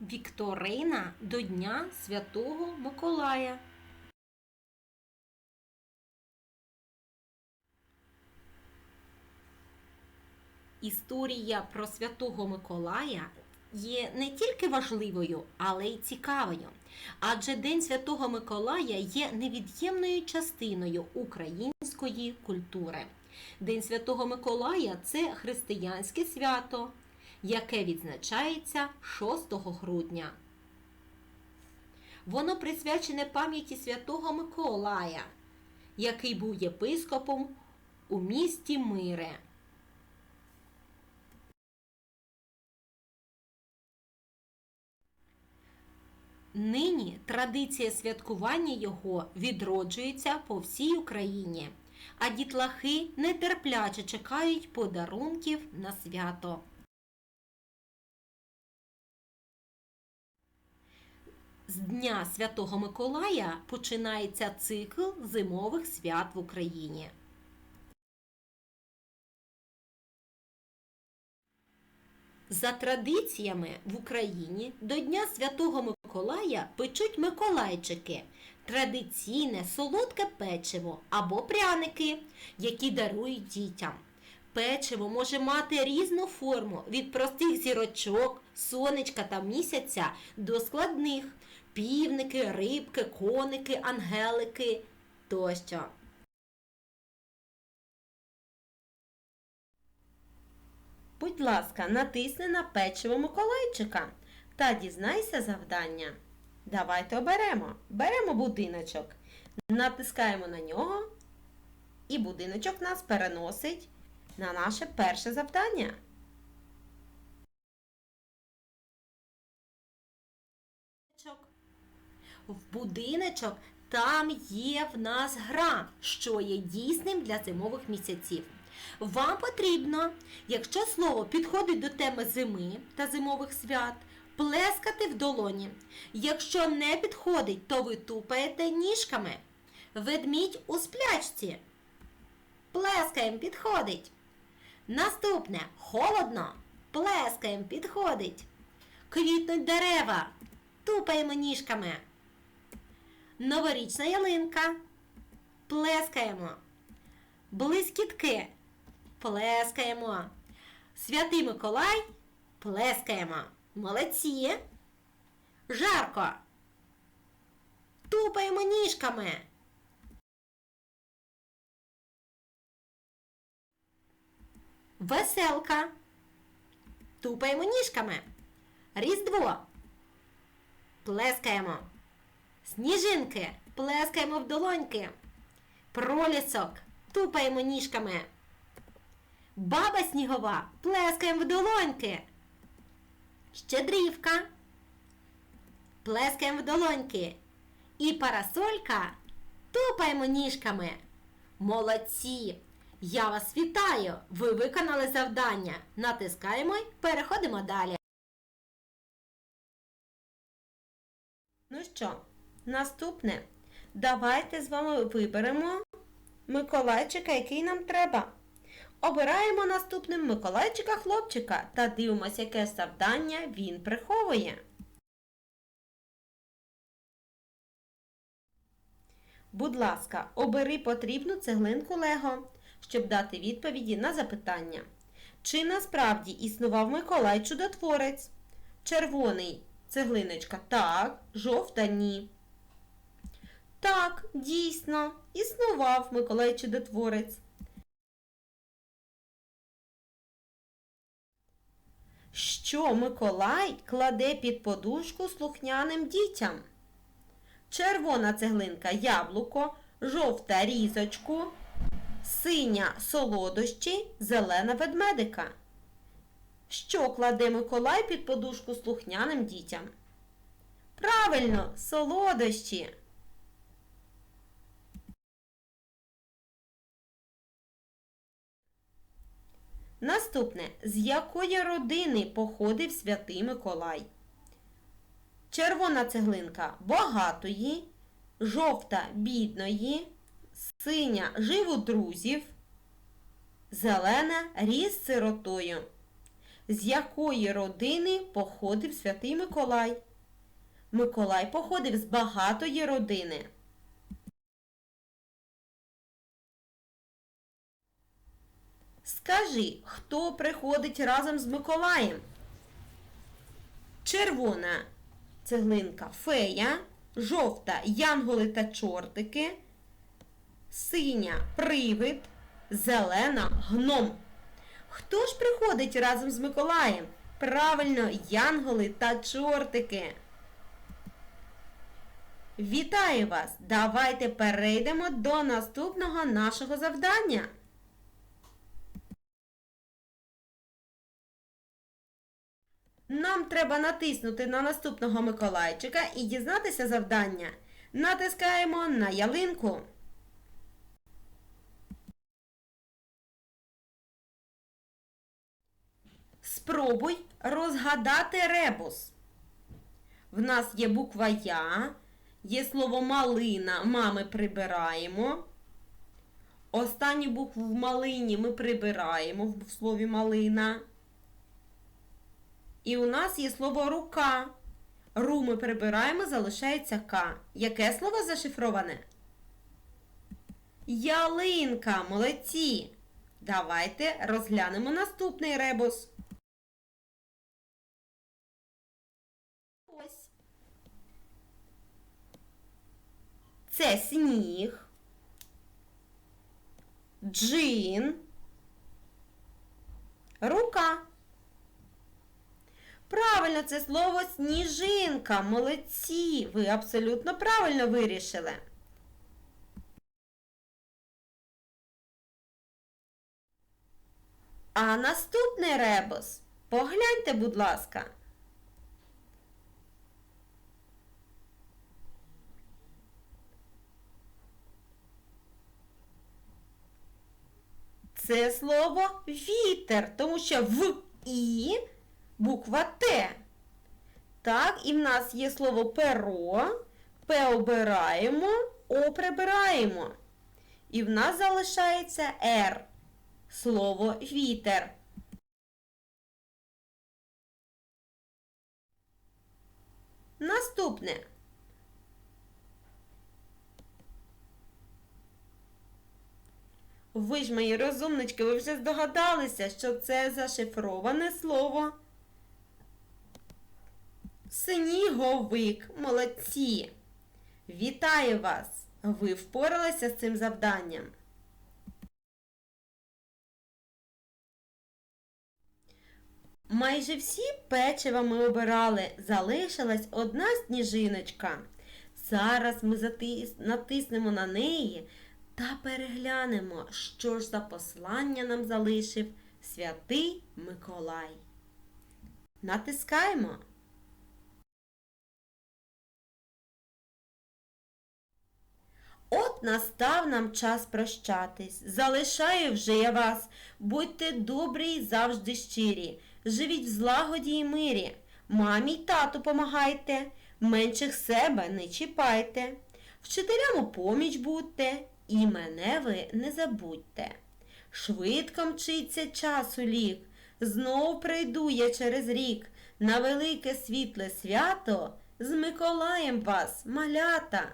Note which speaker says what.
Speaker 1: Вікторина до Дня Святого Миколая. Історія про Святого Миколая є не тільки важливою, але й цікавою. Адже День Святого Миколая є невід'ємною частиною української культури. День Святого Миколая це християнське свято, яке відзначається 6 грудня. Воно присвячене пам'яті святого Миколая, який був єпископом у місті Мире. Нині традиція святкування його відроджується по всій Україні, а дітлахи нетерпляче чекають подарунків на свято. З Дня Святого Миколая починається цикл зимових свят в Україні. За традиціями в Україні до Дня Святого Миколая печуть миколайчики традиційне солодке печиво або пряники, які дарують дітям. Печиво може мати різну форму від простих зірочок, сонечка та місяця до складних півники, рибки, коники, ангелики тощо. Будь ласка, натисни на печиво Миколайчика та дізнайся завдання. Давайте оберемо. Беремо будиночок, натискаємо на нього, і будиночок нас переносить на наше перше завдання. В будиночок там є в нас гра, що є дійсним для зимових місяців. Вам потрібно, якщо слово підходить до теми зими та зимових свят, плескати в долоні. Якщо не підходить, то ви тупаєте ніжками. Ведмідь у сплячці. Плескаєм підходить. Наступне холодно. Плескаєм підходить. Квітнуть дерева. Тупаємо ніжками. Новорічна ялинка. Плескаємо. Блискітки. Плескаємо. Святий Миколай. Плескаємо. Молодці. Жарко. Тупаємо ніжками. Веселка. Тупаємо ніжками. Різдво. Плескаємо. Сніжинки. Плескаємо в долоньки. Пролісок. Тупаємо ніжками. Баба снігова. Плескаємо в долоньки. Щедрівка. Плескаємо в долоньки. І парасолька. Тупаємо ніжками. Молодці! Я вас вітаю! Ви виконали завдання. Натискаємо і переходимо далі. Ну що, наступне. Давайте з вами виберемо Миколайчика, який нам треба. Обираємо наступним Миколайчика хлопчика та дивимося, яке завдання він приховує. Будь ласка, обери потрібну цеглинку Лего, щоб дати відповіді на запитання. Чи насправді існував Миколай Чудотворець? Червоний цеглиночка так, жовта ні. Так, дійсно, існував Миколай Чудотворець. Що Миколай кладе під подушку слухняним дітям? Червона цеглинка яблуко, жовта різочку, синя солодощі, зелена ведмедика. Що кладе Миколай під подушку слухняним дітям? Правильно, солодощі. Наступне. З якої родини походив святий Миколай? Червона цеглинка багатої, жовта бідної, синя жив у друзів, зелена ріс сиротою. з якої родини походив святий Миколай? Миколай походив з багатої родини. Скажи, хто приходить разом з Миколаєм? Червона цеглинка фея, жовта янголи та чортики, синя привид, зелена гном. Хто ж приходить разом з Миколаєм? Правильно, янголи та чортики. Вітаю вас! Давайте перейдемо до наступного нашого завдання. Нам треба натиснути на наступного Миколайчика і дізнатися завдання. Натискаємо на ялинку. Спробуй розгадати ребус. В нас є буква Я, є слово малина, мами прибираємо. Останню букву в малині ми прибираємо в слові малина. І у нас є слово рука. Ру ми прибираємо, залишається К. Яке слово зашифроване? Ялинка, молодці. Давайте розглянемо наступний ребус. Це сніг. Джин. Рука. Правильно, це слово сніжинка. Молодці. Ви абсолютно правильно вирішили. А наступний ребус. Погляньте, будь ласка. Це слово вітер, тому що в і буква Т. Так, і в нас є слово перо, П обираємо, О прибираємо. І в нас залишається Р. Слово вітер. Наступне. Ви ж, мої розумнички, ви вже здогадалися, що це зашифроване слово. Сніговик, молодці! Вітаю вас! Ви впоралися з цим завданням. Майже всі печива ми обирали, залишилась одна сніжиночка. Зараз ми натиснемо на неї та переглянемо, що ж за послання нам залишив святий Миколай. Натискаємо. От настав нам час прощатись. Залишаю вже я вас. Будьте добрі й завжди щирі. Живіть в злагоді й мирі. Мамі й тату помагайте, менших себе не чіпайте. Вчителям у поміч будьте, і мене ви не забудьте. Швидко мчиться часу лік, знов прийду я через рік на велике світле свято з Миколаєм вас, малята.